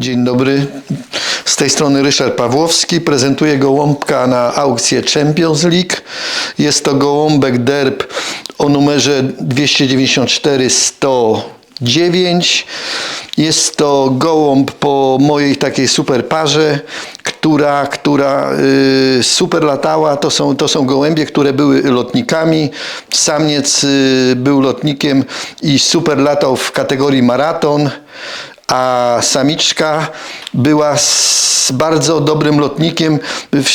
Dzień dobry. Z tej strony Ryszard Pawłowski. Prezentuję gołąbka na aukcję Champions League. Jest to gołąbek derb o numerze 294 109. Jest to gołąb po mojej takiej super parze, która, która y, super latała. To są, to są gołębie, które były lotnikami. Samiec y, był lotnikiem i super latał w kategorii maraton a samiczka była z bardzo dobrym lotnikiem w,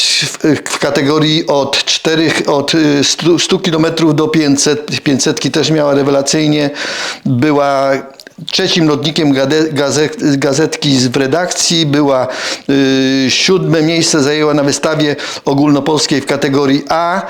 w, kategorii od 4, od y, 100, 100 km do 500. 500 też miała rewelacyjnie. Była trzecim lotnikiem gazetki w redakcji. Była y, siódme miejsce zajęła na wystawie ogólnopolskiej w kategorii A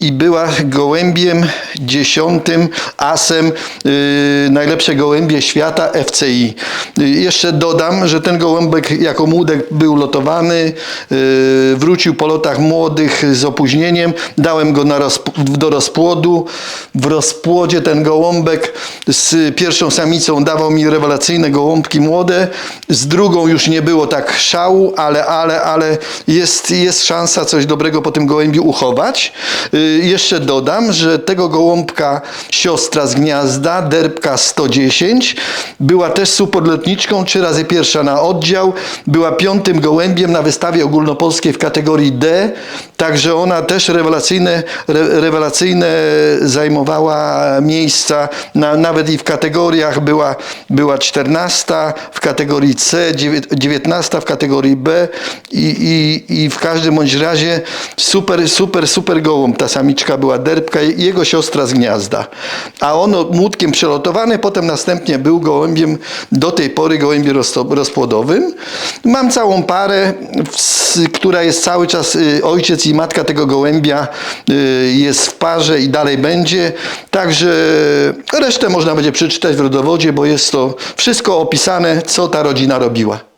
i była gołębiem dziesiątym asem y, najlepsze gołębie świata FCI. Y, jeszcze dodam, że ten gołąbek jako młodek był lotowany, y, wrócił po lotach młodych z opóźnieniem, dałem go na rozp- do rozpłodu. W rozpłodzie ten gołąbek z pierwszą samicą dawał mi rewelacyjne gołąbki młode, z drugą już nie było tak szału, ale, ale, ale jest, jest szansa coś dobrego po tym gołębiu uchować. Y, jeszcze dodam, że tego gołąbka siostra z gniazda, derbka 110, była też superlotniczką, trzy razy pierwsza na oddział, była piątym gołębiem na wystawie ogólnopolskiej w kategorii D, także ona też rewelacyjne, re, rewelacyjne zajmowała miejsca, na, nawet i w kategoriach była, była 14 w kategorii C, dziewię- 19 w kategorii B i, i, i w każdym bądź razie super, super, super gołąb. Ta samiczka była derbka i jego siostra z gniazda. A on młotkiem przelotowany, potem następnie był gołębiem, do tej pory gołębiem rozpłodowym. Mam całą parę, która jest cały czas, y, ojciec i matka tego gołębia y, jest w parze i dalej będzie. Także resztę można będzie przeczytać w rodowodzie, bo jest to wszystko opisane, co ta rodzina robiła.